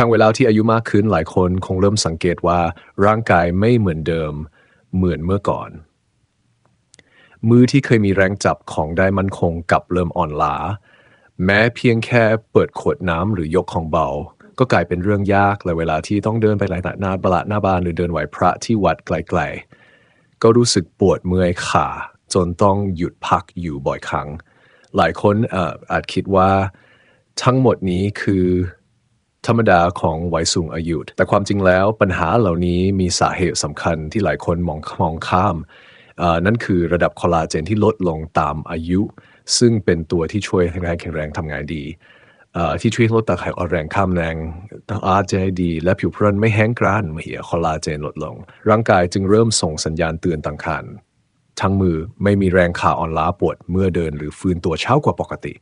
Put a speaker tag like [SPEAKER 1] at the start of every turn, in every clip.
[SPEAKER 1] ช่างเวลาที่อายุมากขึ้นหลายคนคงเริ่มสังเกตว่าร่างกายไม่เหมือนเดิมเหมือนเมื่อก่อน มือที่เคยมีแรงจับของได้มั่นคงกลับเริ่มอ่อนล้า แม้เพียงแค่เปิดขวดน้ำหรือยกของเบา ก็กลายเป็นเรื่องยากและเวลาที่ต้องเดินไปหลายหน้าบลาหน้าบ้านหรือเดินไหวพระที่วัดไกลๆ ก็รู้สึกปวดเมื่อยขา จนต้องหยุดพักอยู่บ่อยครั้ง หลายคนออาจคิดว่าทั้งหมดนี้คือ ธรรมดาของวัยสูงอายุ แต่ความจริงแล้วปัญหาเหล่านี้มีสาเหตุสำคัญที่หลายคนมองมองข้าม นั่นคือระดับคอลลาเจนที่ลดลงตามอายุ ซึ่งเป็นตัวที่ช่วยให้กายแข็งแรงทำงานดีที่ช่วยลดตาไขอ่อนแรงข้ามแรงอาร์เจดี และผิวพรรณไม่แห้งกร้านเมื่อเหี่ยคอลลาเจนลดลง ร่างกายจึงเริ่มส่งสัญญาณเตือนต่างคันทั้งมือไม่มีแรงขาอ่อนล้าปวดเมื่อเดินหรือฟื้นตัวเช้ากว่าปกติ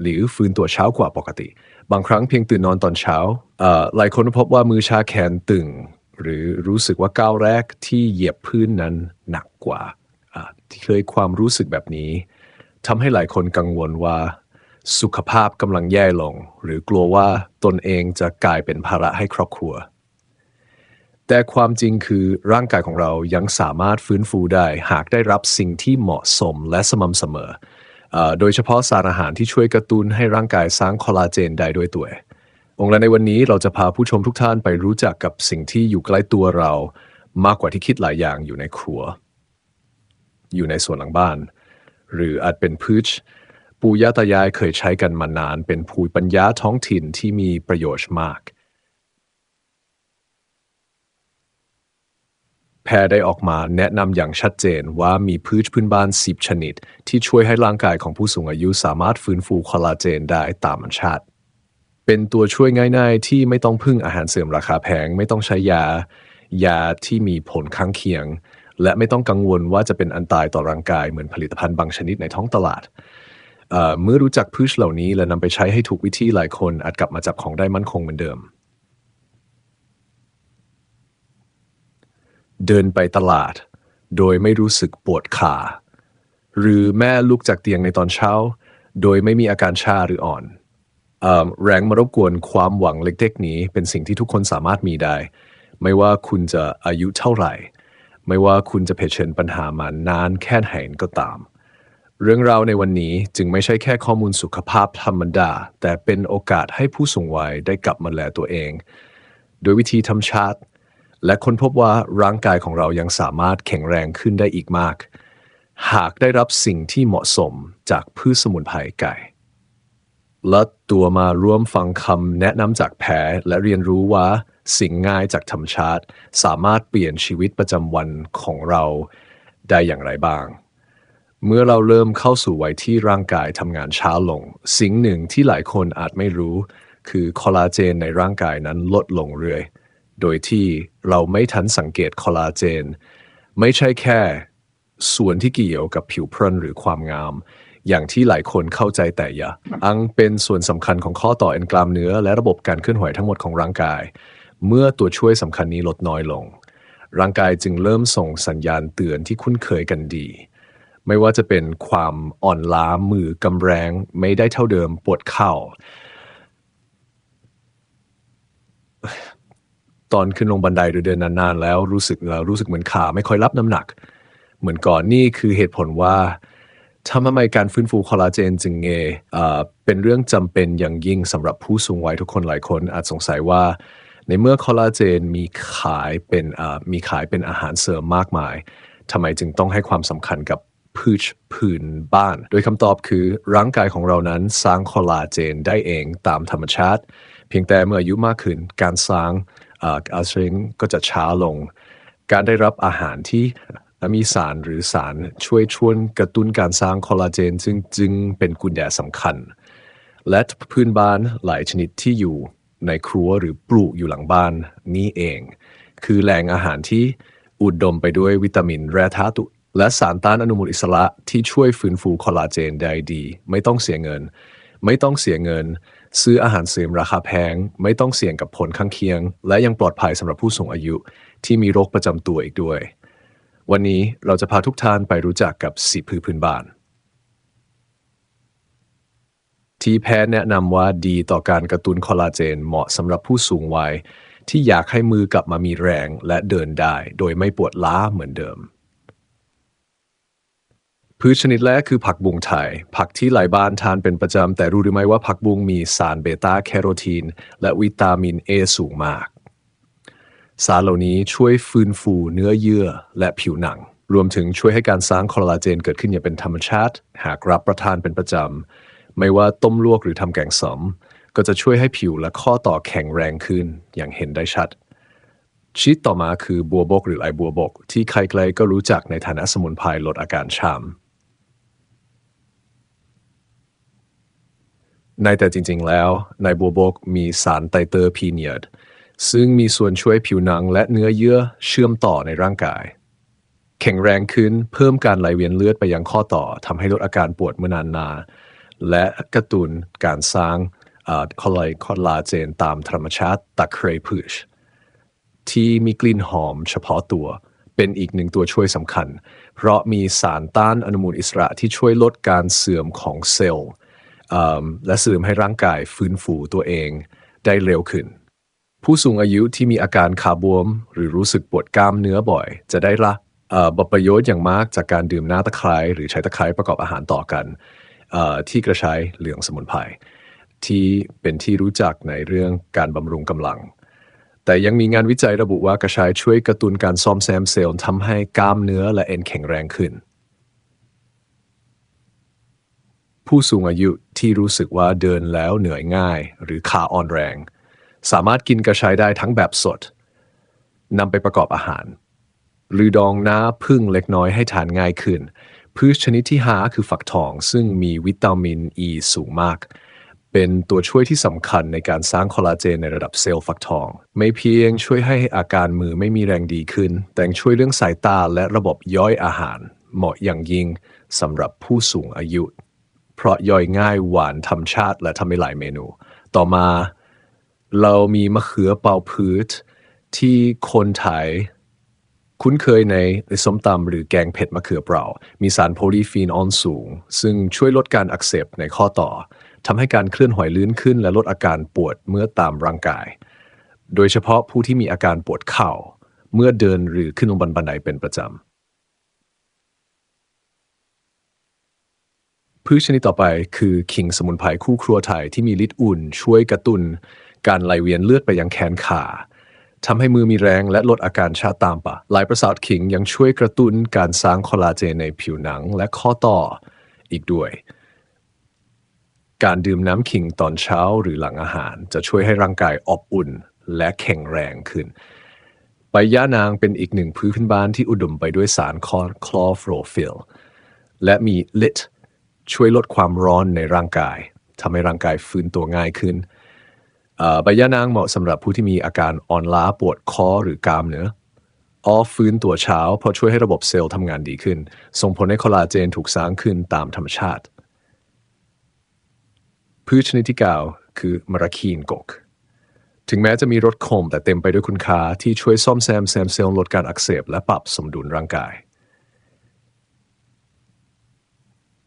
[SPEAKER 1] หรือฟื้นตัวเช้ากว่าปกติ บางครั้งเพียงตื่นนอนตอนเช้าหลายคนพบว่ามือชาแขนตึง หรือรู้สึกว่าก้าวแรกที่เหยียบพื้นนั้นหนักกว่าที่เคยความรู้สึกแบบนี้ทำให้หลายคนกังวลว่าสุขภาพกำลังแย่ลง หรือกลัวว่าตนเองจะกลายเป็นภาระให้ครอบครัว แต่ความจริงคือร่างกายของเรายังสามารถฟื้นฟูได้ หากได้รับสิ่งที่เหมาะสมและสม่ำเสมอ โดยเฉพาะสารอาหารที่ช่วยกระตุ้นให้ร่างกายสร้างคอลลาเจนได้ด้วยตัวเององค์และในวันนี้เราจะพาผู้ชมทุกท่านไปรู้จักกับสิ่งที่อยู่ใกล้ตัวเรา มากกว่าที่คิดหลายอย่างอยู่ในครัว อยู่ในส่วนหลังบ้าน หรืออาจเป็นพืชปู่ย่าตายายเคยใช้กันมานานเป็นภูมิปัญญาท้องถิ่นที่มีประโยชน์มาก แพทย์ได้ออกมาแนะนำอย่างชัดเจนว่ามีพืชพื้นบ้าน 10 ชนิด ที่ช่วยให้ร่างกายของผู้สูงอายุสามารถฟื้นฟูคอลลาเจนได้ตามธรรมชาติ เป็นตัวช่วยง่ายๆ ที่ไม่ต้องพึ่งอาหารเสริมราคาแพง ไม่ต้องใช้ยา ยาที่มีผลข้างเคียง และไม่ต้องกังวลว่าจะเป็นอันตรายต่อร่างกายเหมือนผลิตภัณฑ์บางชนิดในท้องตลาดเเมื่อรู้จักพืชเหล่านี้และนำไปใช้ให้ถูกวิธีหลายคนอาจกลับมาจับของได้มั่นคงเหมือนเดิม เดินไปตลาด โดยไม่รู้สึกปวดขา หรือแม่ลุกจากเตียงในตอนเช้า โดยไม่มีอาการชาหรืออ่อนอแรงมารบกวนความหวังเล็กๆนี้เป็นสิ่งที่ทุกคนสามารถมีได้ ไม่ว่าคุณจะอายุเท่าไหร่ ไม่ว่าคุณจะเผชิญปัญหามานานแค่ไหนก็ตาม เรื่องราวในวันนี้จึงไม่ใช่แค่ข้อมูลสุขภาพธรรมดา แต่เป็นโอกาสให้ผู้สูงวัยได้กลับมาแลตัวเอง โดยวิธีธรรมชาติ และค้นพบว่าร่างกายของเรายังสามารถแข็งแรงขึ้นได้อีกมาก หากได้รับสิ่งที่เหมาะสมจากพืชสมุนไพรไก่ และตัวมาร่วมฟังคำแนะนำจากแพทย์และเรียนรู้ว่าสิ่งง่ายจากธรรมชาติ สามารถเปลี่ยนชีวิตประจำวันของเราได้อย่างไรบ้าง เมื่อเราเริ่มเข้าสู่วัยที่ร่างกายทำงานช้าลง สิ่งหนึ่งที่หลายคนอาจไม่รู้ คือคอลลาเจนในร่างกายนั้นลดลงเรื่อย โดยที่เราไม่ทันสังเกตคอลลาเจน ไม่ใช่แค่ ส่วนที่เกี่ยวกับผิวพรรณหรือความงาม อย่างที่หลายคนเข้าใจแต่อย่าอังเป็นส่วนสำคัญของข้อต่อเอ็นกล้ามเนื้อ และระบบการเคลื่อนไหวทั้งหมดของร่างกาย เมื่อตัวช่วยสำคัญนี้ลดน้อยลง ร่างกายจึงเริ่มส่งสัญญาณเตือนที่คุ้นเคยกันดี ไม่ว่าจะเป็นความอ่อนล้ามือกำแรง ไม่ได้เท่าเดิมปวดเข่า ตอนขึ้นลงบันไดหรือเดินนานๆ แล้วรู้สึกแล้วรู้สึกเหมือนขาไม่ค่อยรับน้ำหนัก เหมือนก่อนนี่คือเหตุผลว่าทำไมการฟื้นฟูคอลลาเจนจึงเงเอ่อเป็นเรื่องจำเป็นอย่างยิ่งสำหรับผู้สูงวัยทุกคนหลายคนอาจสงสัยว่า ในเมื่อคอลลาเจนมีขายเป็นมีขายเป็นอาหารเสริมมากมายทำไมจึงต้องให้ความสำคัญกับพืชพื้นบ้าน โดยคำตอบคือร่างกายของเรานั้นสร้างคอลลาเจนได้เองตามธรรมชาติ เพียงแต่เมื่ออายุมากขึ้นการสร้าง อ่าอัลเทรนก็จะช้าลง การได้รับอาหารที่มีสารหรือสารช่วยชวนกระตุ้นการสร้างคอลลาเจน ซึ่งจึงเป็นกุญแจสำคัญ และพื้นบ้านหลายชนิดที่อยู่ในครัวหรือปลูกอยู่หลังบ้านนี้เอง คือแหล่งอาหารที่อุดมไปด้วยวิตามินแร่ธาตุและสารต้านอนุมูลอิสระที่ช่วยฟื้นฟูคอลลาเจนได้ดี ไม่ต้องเสียเงิน ไม่ต้องเสียเงิน ซื้ออาหารเสริมราคาแพง ไม่ต้องเสี่ยงกับผลข้างเคียง และยังปลอดภัยสำหรับผู้สูงอายุ ที่มีโรคประจำตัวอีกด้วย วันนี้เราจะพาทุกท่านไปรู้จักกับสีพืชพื้นบ้าน ที่แพทย์แนะนำว่าดีต่อการกระตุ้นคอลลาเจนเหมาะสำหรับผู้สูงวัยที่อยากให้มือกลับมามีแรงและเดินได้ โดยไม่ปวดล้าเหมือนเดิม พืชชนิดแรกคือผักบุ้งไทย ผักที่หลายบ้านทานเป็นประจำ แต่รู้หรือไม่ว่าผักบุ้งมีสารเบต้าแคโรทีน และวิตามินเอสูงมาก สารเหล่านี้ช่วยฟื้นฟูเนื้อเยื่อและผิวหนัง รวมถึงช่วยให้การสร้างคอลลาเจนเกิดขึ้นอย่างเป็นธรรมชาติ หากรับประทานเป็นประจำ ไม่ว่าต้มลวกหรือทำแกงสมก็จะช่วยให้ผิวและข้อต่อแข็งแรงขึ้นอย่างเห็นได้ชัดชีตต่อมาคือบัวบกหรือไหลบัวบก ที่ใครๆก็รู้จักในฐานะสมุนไพรลดอาการชาม ในแต่จริง ๆ แล้วในบัวบกมีสารไตเตอร์พีเนียดซึ่งมีส่วนช่วยผิวหนังและเนื้อเยื่อเชื่อมต่อในร่างกาย แข็งแรงขึ้นเพิ่มการไหลเวียนเลือดไปยังข้อต่อทำให้ลดอาการปวดเมื่อนานนา และกระตุนการสร้างคอลลาคอลลาเจนตามธรรมชาติตะเครพืชที่มีกลิ่นหอมเฉพาะตัว เป็นอีกหนึ่งตัวช่วยสำคัญ เพราะมีสารต้านอนุมูลอิสระที่ช่วยลดการเสื่อมของเซลล์ และเสริมให้ร่างกายฟื้นฟูตัวเองได้เร็วขึ้น ผู้สูงอายุที่มีอาการขาบวม หรือรู้สึกปวดกล้ามเนื้อบ่อย จะได้รับประโยชน์อย่างมากจากการดื่มน้ำตะไคร้หรือใช้ตะไคร้ประกอบอาหารต่อกัน ที่กระชายเหลืองสมุนไพรที่เป็นที่รู้จักในเรื่องการบำรุงกำลัง แต่ยังมีงานวิจัยระบุว่ากระชายช่วยกระตุ้นการซ่อมแซมเซลล์ทำให้กล้ามเนื้อและเอ็นแข็งแรงขึ้น ผู้สูงอายุที่รู้สึกว่าเดินแล้วเหนื่อยง่าย หรือขาอ่อนแรง สามารถกินกระชายได้ทั้งแบบสดนำไปประกอบอาหาร หรือดองน้าพึ่งเล็กน้อยให้ทานง่ายขึ้น พืชชนิดที่5คือฝักทอง ซึ่งมีวิตามินอ e ีสูงมาก เป็นตัวช่วยที่สำคัญในการสร้างคอลลาเจนในระดับเซลล์ฟักทอง ไม่เพียงช่วยให้อาการมือไม่มีแรงดีขึ้น แต่ช่วยเรื่องสายตาและระบบย่อยอาหาร เหมาะอย่างยิ่งสำหรับผู้สูงอายุ เพราะย่อยง่ายหวานธรรมชาติและทำได้หลายเมนู ต่อมาเรามีมะเขือเป่าพืชที่คนไทยคุ้นเคยในส้มตำหรือแกงเผ็ดมะเขือเปรามีสารโพลีฟีนออนสูง ซึ่งช่วยลดการอักเสบในข้อต่อทำให้การเคลื่อนไหวลื่นขึ้น และลดอาการปวดเมื่อตามร่างกาย โดยเฉพาะผู้ที่มีอาการปวดเข่า เมื่อเดินหรือขึ้นลงบันไดเป็นประจำ พืชชนิดต่อไปคือขิงสมุนไพรคู่ครัวไทยที่มีฤทธิ์อุ่น ช่วยกระตุ้น การไหลเวียนเลือดไปยังแขนขาทำให้มือมีแรงและลดอาการชาตามปะหลายประสาทขิงยังช่วยกระตุ้นการสร้างคอลลาเจนในผิวหนังและข้อต่ออีกด้วย การดื่มน้ำขิงตอนเช้าหรือหลังอาหาร จะช่วยให้ร่างกายอบอุ่นและแข็งแรงขึ้น ใบย่านางเป็นอีกหนึ่งพื้นบ้านที่อุดมไปด้วยสารคลอคลอโฟรฟิลและมีลิต ช่วยลดความร้อนในร่างกายทำให้ร่างกายฟื้นตัวง่ายขึ้นใบย่านางเหมาะสำหรับผู้ที่มีอาการอ่อนล้าปวดคอหรือกล้ามเนื้อออฟื้นตัวเช้าเพราะช่วยให้ระบบเซลล์ทำงานดีขึ้น ส่งผลให้คอลลาเจนถูกสร้างขึ้นตามธรรมชาติ พืชชนิดที่9คือมรคีนกก ถึงแม้จะมีรสขมแต่เต็มไปด้วยคุณค่าที่ช่วยซ่อมแซมแซมเซลล์ลดการอักเสบและปรับสมดุลร่างกาย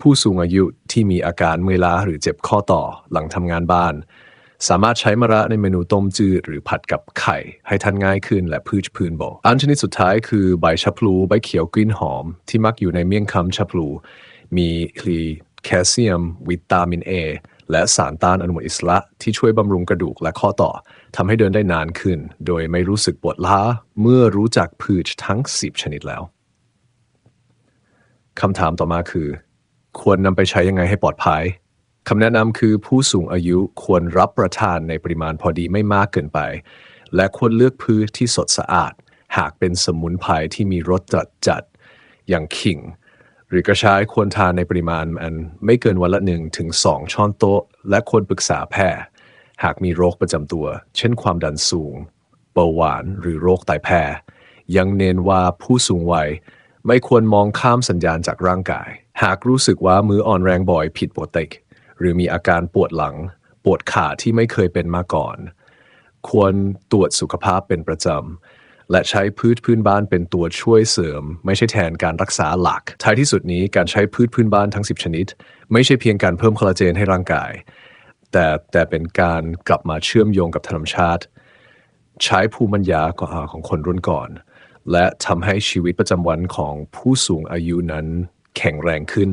[SPEAKER 1] ผู้สูงอายุที่มีอาการเมื่อยล้าหรือเจ็บข้อต่อหลังทำงานบ้าน สามารถใช้มะระในเมนูต้มจืดหรือผัดกับไข่ ให้ทานง่ายขึ้นและพืชพื้นบ่อันชนิดสุดท้ายคือใบชะพลูใบเขียวกลิ่นหอม ที่มักอยู่ในเมี่ยงคำชะพลู มีคลีแคลเซียม วิตามินเอและสารต้านอนุมูลอิสระที่ช่วยบำรุงกระดูกและข้อต่อทำให้เดินได้นานขึ้น โดยไม่รู้สึกปวดล้า เมื่อรู้จักพืชทั้ง 10 ชนิดแล้วคำถามต่อมาคือ ควรนำไปใช้ยังไงให้ปลอดภัยคำแนะนำคือผู้สูงอายุควรรับประทานในปริมาณพอดีไม่มากเกินไป และควรเลือกพืชที่สดสะอาด หากเป็นสมุนไพรที่มีรสจัดจัดอย่างขิง หรือกระชายควรทานในปริมาณอันไม่เกินวันละหนึ่งถึงสองช้อนโต๊ะ และควรปรึกษาแพทย์หากมีโรคประจำตัว เช่นความดันสูงเบาหวานหรือโรคไตแพรยังเน้นว่าผู้สูงวัยไม่ควรมองข้ามสัญญาณจากร่างกาย หากรู้สึกว่ามืออ่อนแรงบ่อยผิดปกติหรือมีอาการปวดหลัง ปวดขาที่ไม่เคยเป็นมาก่อน ควรตรวจสุขภาพเป็นประจำ และใช้พืชพื้นบ้านเป็นตัวช่วยเสริม ไม่ใช่แทนการรักษาหลัก ท้ายที่สุดนี้การใช้พืชพื้นบ้านทั้ง 10 ชนิด ไม่ใช่เพียงการเพิ่มคอลลาเจนให้ร่างกาย แต่แต่เป็นการกลับมาเชื่อมโยงกับธรรมชาติ ใช้ภูมิปัญญาของคนรุ่นก่อน และทำให้ชีวิตประจำวันของผู้สูงอายุนั้น แข็งแรงขึ้น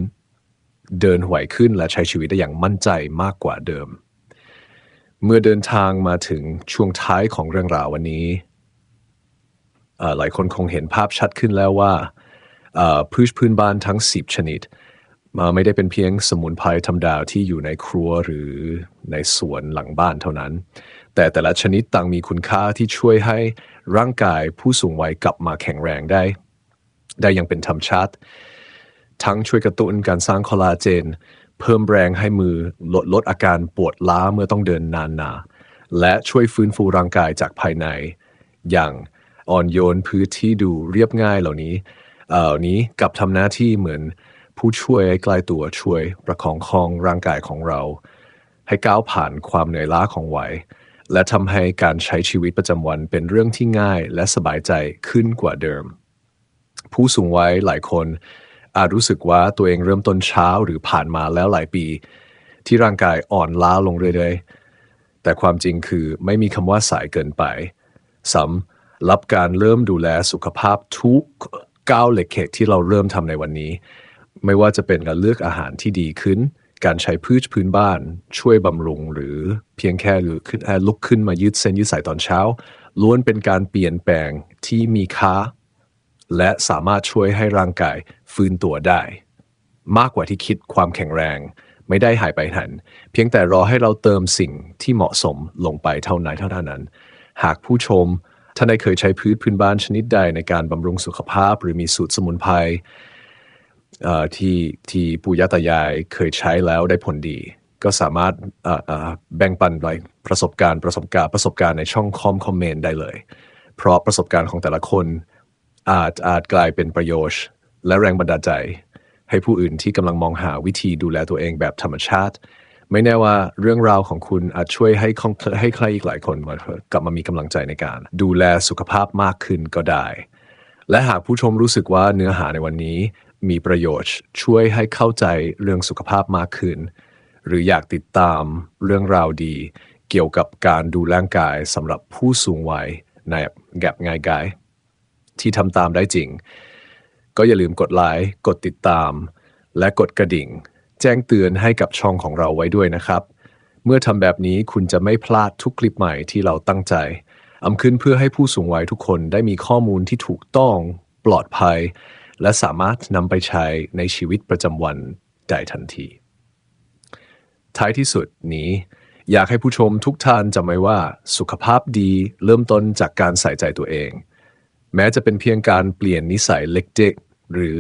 [SPEAKER 1] เดินไหวขึ้นและใช้ชีวิตได้อย่างมั่นใจมากกว่าเดิม เมื่อเดินทางมาถึงช่วงท้ายของเรื่องราววันนี้หลายคนคงเห็นภาพชัดขึ้นแล้วว่าพืชพื้นบ้านทั้ง 10 ชนิด มาไม่ได้เป็นเพียงสมุนไพรธรรมดาที่อยู่ในครัวหรือในสวนหลังบ้านเท่านั้น แต่แต่ละชนิดต่างมีคุณค่าที่ช่วยให้ร่างกายผู้สูงวัยกลับมาแข็งแรงได้ ได้อย่างเป็นธรรมชาติ ทั้งช่วยกระตุ้นการสร้างคอลลาเจน เพิ่มแรงให้มือลดลดอาการปวดล้าเมื่อต้องเดินนานนาและช่วยฟื้นฟูร่างกายจากภายใน อย่างอ่อนโยนพื้นที่ดูเรียบง่ายเหล่านี้เอ่อนี้กับทำหน้าที่เหมือนผู้ช่วยใกล้ตัวช่วยประคองคองร่างกายของเรา ให้ก้าวผ่านความเหนื่อยล้าของวัยและทำให้การใช้ชีวิตประจำวันเป็นเรื่องที่ง่ายและสบายใจขึ้นกว่าเดิม ผู้สูงวัยหลายคน อาจรู้สึกว่าตัวเองเริ่มต้นเช้าหรือผ่านมาแล้วหลายปี ที่ร่างกายอ่อนล้าลงเรื่อยๆ แต่ความจริงคือไม่มีคำว่าสายเกินไปสำรับการเริ่มดูแลสุขภาพทุกก้าวเล็กเขตที่เราเริ่มทำในวันนี้ ไม่ว่าจะเป็นการเลือกอาหารที่ดีขึ้น การใช้พืชพื้นบ้าน ช่วยบำรุงหรือเพียงแค่หรือขึ้นลุกขึ้นมายืดเส้นยืดสายตอนเช้า ล้วนเป็นการเปลี่ยนแปลงที่มีค่าและสามารถช่วยให้ร่างกาย ฟื้นตัวได้ มากกว่าที่คิดความแข็งแรง ไม่ได้หายไปหัน เพียงแต่รอให้เราเติมสิ่งที่เหมาะสมลงไปเท่านั้นเท่านั้น หากผู้ชมท่านใดเคยใช้พืชพื้นบ้านชนิดใดในการบำรุงสุขภาพ หรือมีสูตรสมุนไพรที่ที่ปู่ย่าตายายเคยใช้แล้วได้ผลดี ก็สามารถแบ่งปันไปประสบการณ์ประสบการณ์ประสบการณ์ในช่องคอมคอมเมนต์ได้เลย เพราะประสบการณ์ของแต่ละคนอาจอาจกลายเป็นประโยชน์ และแรงบันดาลใจ ให้ผู้อื่นที่กำลังมองหาวิธีดูแลตัวเองแบบธรรมชาติ ไม่แน่ว่าเรื่องราวของคุณอาจช่วยให้ของให้ใครอีกหลายคนมากลับมามีกำลังใจในการ ดูแลสุขภาพมากขึ้นก็ได้ และหากผู้ชมรู้สึกว่าเนื้อหาในวันนี้ มีประโยชน์ช่วยให้เข้าใจเรื่องสุขภาพมากขึ้น หรืออยากติดตามเรื่องราวดี เกี่ยวกับการดูร่างกายสำหรับผู้สูงวัยในแกบง่ายกายที่ทำตามได้จริง ก็อย่าลืมกดไลค์กดติดตาม และกดกระดิ่ง แจ้งเตือนให้กับช่องของเราไว้ด้วยนะครับ เมื่อทำแบบนี้คุณจะไม่พลาดทุกคลิปใหม่ที่เราตั้งใจอำขึ้นเพื่อให้ผู้สูงวัยทุกคนได้มีข้อมูลที่ถูกต้องปลอดภัย และสามารถนำไปใช้ในชีวิตประจำวันได้ทันที ท้ายที่สุดนี้ อยากให้ผู้ชมทุกท่านจำไว้ว่าสุขภาพดีเริ่มต้นจากการใส่ใจตัวเอง แม้จะเป็นเพียงการเปลี่ยนนิสัยเล็กๆ หรือ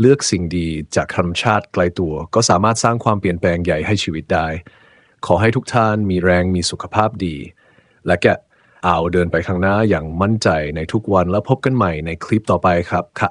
[SPEAKER 1] เลือกสิ่งดีจากธรรมชาติไกลตัว ก็สามารถสร้างความเปลี่ยนแปลงใหญ่ให้ชีวิตได้ ขอให้ทุกท่านมีแรงมีสุขภาพดี และแกเอาเดินไปข้างหน้าอย่างมั่นใจในทุกวันแล้วพบกันใหม่ในคลิปต่อไปครับค่ะ